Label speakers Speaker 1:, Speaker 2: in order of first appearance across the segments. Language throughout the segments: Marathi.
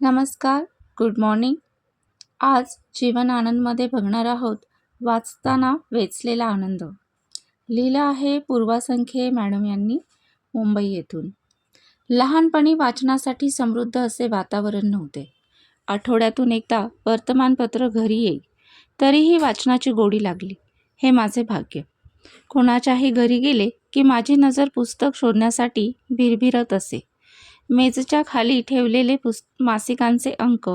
Speaker 1: नमस्कार गुड मॉर्निंग. आज जीवन आनंदमध्ये बघणार आहोत वाचताना वेचलेला आनंद. लिहिलं आहे पूर्वासंख्ये मॅडम यांनी मुंबई येथून. लहानपणी वाचनासाठी समृद्ध असे वातावरण नव्हते. आठवड्यातून एकदा वर्तमानपत्र घरी येई तरीही वाचनाची गोडी लागली हे माझे भाग्य. कोणाच्याही घरी गेले की माझी नजर पुस्तक शोधण्यासाठी भिरभिरत असे. मेजच्या खाली ठेवलेले पुस् मासिकांचे अंक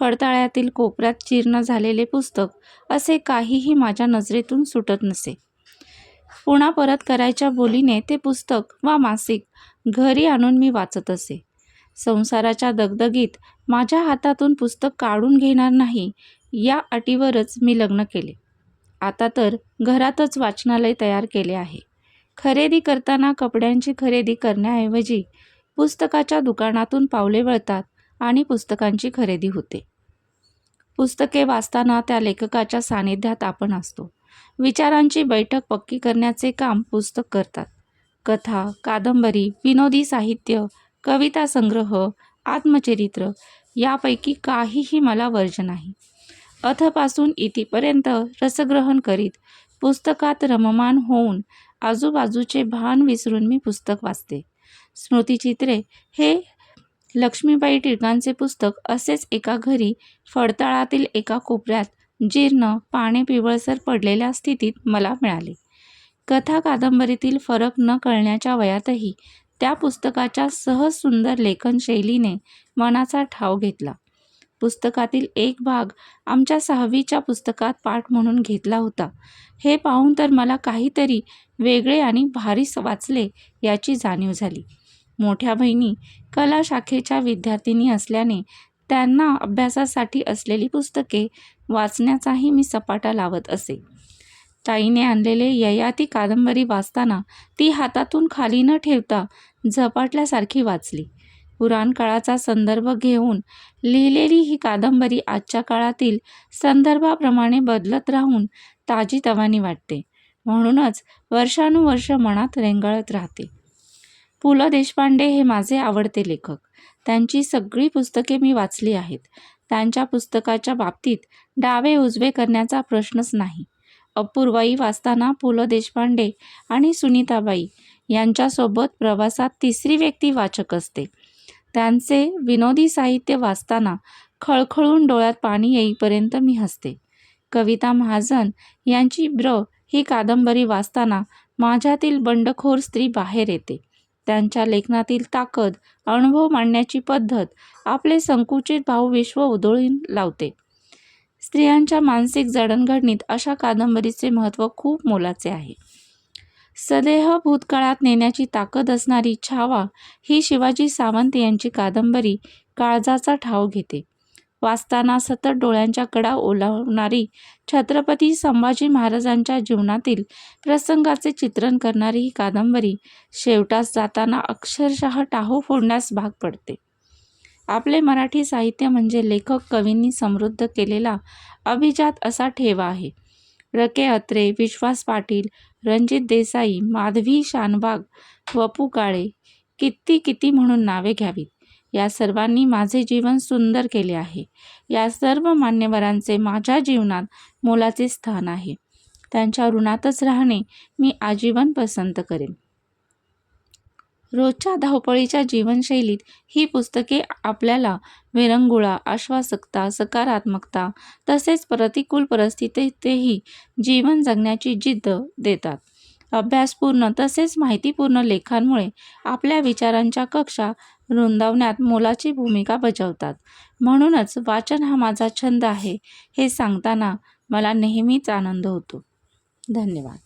Speaker 1: फडताळ्यातील कोपऱ्यात जीर्ण झालेले पुस्तक असे काहीही माझ्या नजरेतून सुटत नसे. पुन्हा परत करायच्या बोलीने ते पुस्तक वा मासिक घरी आणून मी वाचत असे. संसाराच्या दगदगीत माझ्या हातातून पुस्तक काढून घेणार नाही या अटीवरच मी लग्न केले. आता तर घरातच वाचनालय तयार केले आहे. खरेदी करताना कपड्यांची खरेदी करण्याऐवजी पुस्तकाच्या दुकानातून पावले वळतात आणि पुस्तकांची खरेदी होते. पुस्तके वाचताना त्या लेखकाच्या सानिध्यात आपण असतो. विचारांची बैठक पक्की करण्याचे काम पुस्तक करतात. कथा कादंबरी विनोदी साहित्य कविता संग्रह आत्मचरित्र यापैकी काहीही मला वर्ज नाही. अथपासून इथेपर्यंत रसग्रहण करीत पुस्तकात रममान होऊन आजूबाजूचे भान विसरून मी पुस्तक वाचते. स्मृतिचित्रे हे लक्ष्मीबाई टिळकांचे पुस्तक असेच एका घरी फडताळातील एका कोपऱ्यात जीर्ण पाने पिवळसर पडलेल्या स्थितीत मला मिळाले. कथा कादंबरीतील फरक न कळण्याच्या वयातही त्या पुस्तकाच्या सहज सुंदर लेखन शैलीने मनाचा ठाव घेतला. पुस्तकातील एक भाग आमच्या सहावीच्या पुस्तकात पाठ म्हणून घेतला होता. हे पाहून तर मला काहीतरी वेगळे आणि भारी वाचले याची जाणीव झाली. मोठ्या बहिणी कला शाखेच्या विद्यार्थिनी असल्याने त्यांना अभ्यासासाठी असलेली पुस्तके वाचण्याचाही मी सपाटा लावत असे. ताईने आणलेले ययाती कादंबरी वाचताना ती हातातून खाली न ठेवता झपाटल्यासारखी वाचली. पुराण काळाचा संदर्भ घेऊन लिहिलेली ही कादंबरी आजच्या काळातील संदर्भाप्रमाणे बदलत राहून ताजीतवानी वाटते. म्हणूनच वर्षानुवर्ष मनात रेंगाळत राहते. पु ल देशपांडे हे माझे आवडते लेखक. त्यांची सगळी पुस्तके मी वाचली आहेत. त्यांच्या पुस्तकाच्या बाबतीत डावे उजवे करण्याचा प्रश्नच नाही. अपूर्वाई वाचताना पु ल देशपांडे आणि सुनीताबाई यांच्यासोबत प्रवासात तिसरी व्यक्ती वाचक असते. त्यांचे विनोदी साहित्य वाचताना खळखळून डोळ्यात पाणी येईपर्यंत मी हसते. कविता महाजन यांची ब्र ही कादंबरी वाचताना माझ्यातील बंडखोर स्त्री बाहेर येते. त्यांच्या लेखनातील ताकद अनुभव मांडण्याची पद्धत आपले संकुचित भावविश्व उधळून लावते. स्त्रियांच्या मानसिक जडणघडणीत अशा कादंबरीचे महत्त्व खूप मोलाचे आहे. सदेह भूतकाळात नेण्याची ताकद असणारी छावा ही शिवाजी सावंत यांची कादंबरी काळजाचा ठाव घेते. वाचताना सतत डोळ्यांच्या कडा ओलावणारी छत्रपती संभाजी महाराजांच्या जीवनातील प्रसंगाचे चित्रण करणारी ही कादंबरी शेवटास जाताना अक्षरशः टाहो फोडण्यास भाग पडते. आपले मराठी साहित्य म्हणजे लेखक कवींनी समृद्ध केलेला अभिजात असा ठेवा आहे. रके अत्रे विश्वास पाटील रणजित देसाई माधवी शानबाग वपू काळे किती किती म्हणून नावे घ्यावीत? या सर्वांनी माझे जीवन सुंदर केले आहे. या सर्व मान्यवरांचे माझ्या जीवनात मोलाचे स्थान आहे. त्यांच्या ऋणातच राहणे मी आजीवन पसंत करेन. रोजच्या धावपळीच्या जीवनशैलीत ही पुस्तके आपल्याला विरंगुळा आश्वासकता सकारात्मकता तसेच प्रतिकूल परिस्थितीतही जीवन जगण्याची जिद्द देतात. अभ्यासपूर्ण तसेच माहितीपूर्ण लेखांमुळे आपल्या विचारांच्या कक्षा रुंदावण्यात मोलाची भूमिका बजावतात. म्हणूनच वाचन हा माझा छंद आहे हे सांगताना मला नेहमीच आनंद होतो. धन्यवाद.